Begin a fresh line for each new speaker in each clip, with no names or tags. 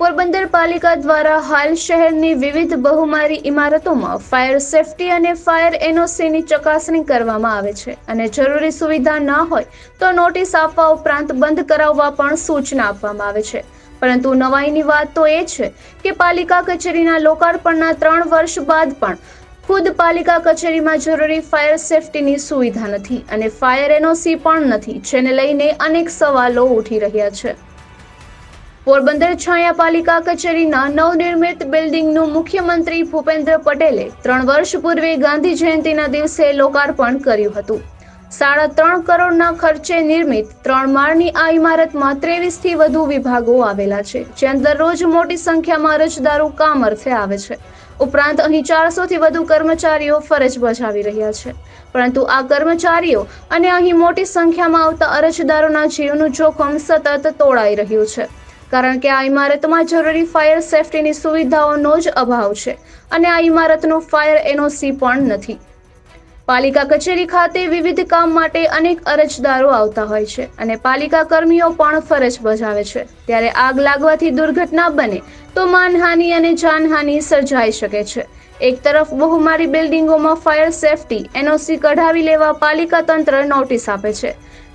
પોરબંદર પાલિકા દ્વારા હાલ શહેરની વિવિધ બહુમારી ઇમારતોમાં ફાયર સેફટી અને ફાયર એનઓસીની ચકાસણી કરવામાં આવે છે. અને જરૂરી સુવિધા ન હોય તો નોટિસ આપવા ઉપરાંત બંધ કરાવવા પણ સૂચના આપવામાં આવે છે. પરંતુ નવાઈની વાત તો એ છે કે પાલિકા કચેરીના લોકાર્પણના ત્રણ વર્ષ બાદ પણ ખુદ પાલિકા કચેરીમાં જરૂરી ફાયર સેફટીની સુવિધા નથી અને ફાયર એનઓસી પણ નથી, જેને લઈને અનેક સવાલો ઉઠી રહ્યા છે. પોરબંદર છાયા પાલિકા કચેરીના નવનિર્મિત બિલ્ડિંગનું મુખ્યમંત્રી ભૂપેન્દ્ર પટેલે ત્રણ વર્ષ પૂર્વે ગાંધી જયંતિના દિવસે લોકાર્પણ કર્યું હતું. સાડા ત્રણ કરોડના ખર્ચે નિર્મિત ત્રણ માળની આ ઇમારતમાં ત્રેવીસથી વધુ વિભાગો આવેલા છે જ્યાં દરરોજ મોટી સંખ્યામાં અરજદારો કામ અર્થે આવે છે. ઉપરાંત અહીં ચારસો થી વધુ કર્મચારીઓ ફરજ બજાવી રહ્યા છે. પરંતુ આ કર્મચારીઓ અને અહીં મોટી સંખ્યામાં આવતા અરજદારોના જીવનું જોખમ સતત તોડાઈ રહ્યું છે. કારણ કે આ ઇમારતમાં જરૂરી ફાયર સેફટીની સુવિધાઓનો જ અભાવ છે અને આ ઇમારતનો ફાયર એનઓસી પણ નથી. પાલિકા કચેરી ખાતે વિવિધ કામ માટે અનેક અરજદારો આવતા હોય છે અને પાલિકા કર્મીઓ પણ ફરજ બજાવે છે. ત્યારે આગ લાગવાથી દુર્ઘટના બને તો માનહાનિ અને જાનહાનિ સર્જાઈ શકે છે. એક તરફ બહુમારી બિલ્ડિંગોમાં ફાયર સેફટી એનઓસી કઢાવી લેવા પાલિકા તંત્ર નોટિસ આપે છે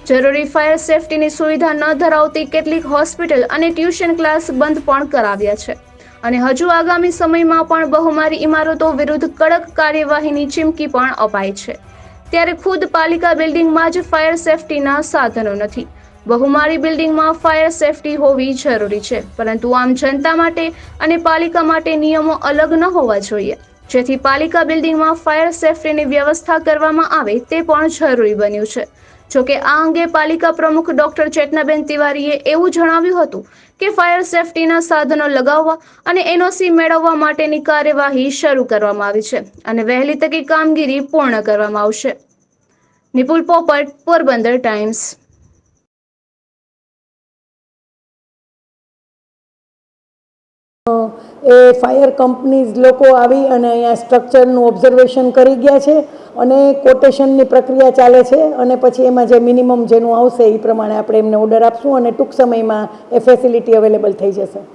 જરૂરી ફાયર સેફટીની સુવિધા ન ધરાવતી કેટલીક હોસ્પિટલ અને ટ્યુશન ક્લાસ બંધ પણ કરાવ્યા છે. અને હજુ આગામી સમયમાં પણ બહુમારી ઇમારતો વિરુદ્ધ કડક કાર્યવાહીની ચીમકી પણ અપાઈ છે. ત્યારે ખુદ પાલિકા બિલ્ડિંગમાં જ ફાયર સેફટીના સાધનો નથી. બહુમારી બિલ્ડિંગમાં ફાયર સેફટી હોવી જરૂરી છે, પરંતુ આમ જનતા માટે અને પાલિકા માટે નિયમો અલગ ન હોવા જોઈએ. જેથી પાલિકા બિલ્ડિંગમાં ફાયર સેફટીની વ્યવસ્થા કરવામાં આવે તે પણ જરૂરી બન્યું છે. જોકે આ અંગે પાલિકા પ્રમુખ ડોક્ટર ચેતનાબેન તિવારીએ એવું જણાવ્યું હતું કે ફાયર સેફટીના સાધનો લગાવવા અને એનઓસી મેળવવા માટેની કાર્યવાહી શરૂ કરવામાં આવી છે અને વહેલી તકે કામગીરી પૂર્ણ કરવામાં આવશે. નિપુલ પોપટ, પોરબંદર ટાઈમ્સ.
એ ફાયર કંપનીઝ લોકો આવી અને અહીંયા સ્ટ્રક્ચરનું ઓબ્ઝર્વેશન કરી ગયા છે અને કોટેશનની પ્રક્રિયા ચાલે છે અને પછી એમાં જે મિનિમમ જેનું આવશે એ પ્રમાણે આપણે એમને ઓર્ડર આપશું અને ટૂંક સમયમાં એ ફેસિલિટી અવેલેબલ થઈ જશે.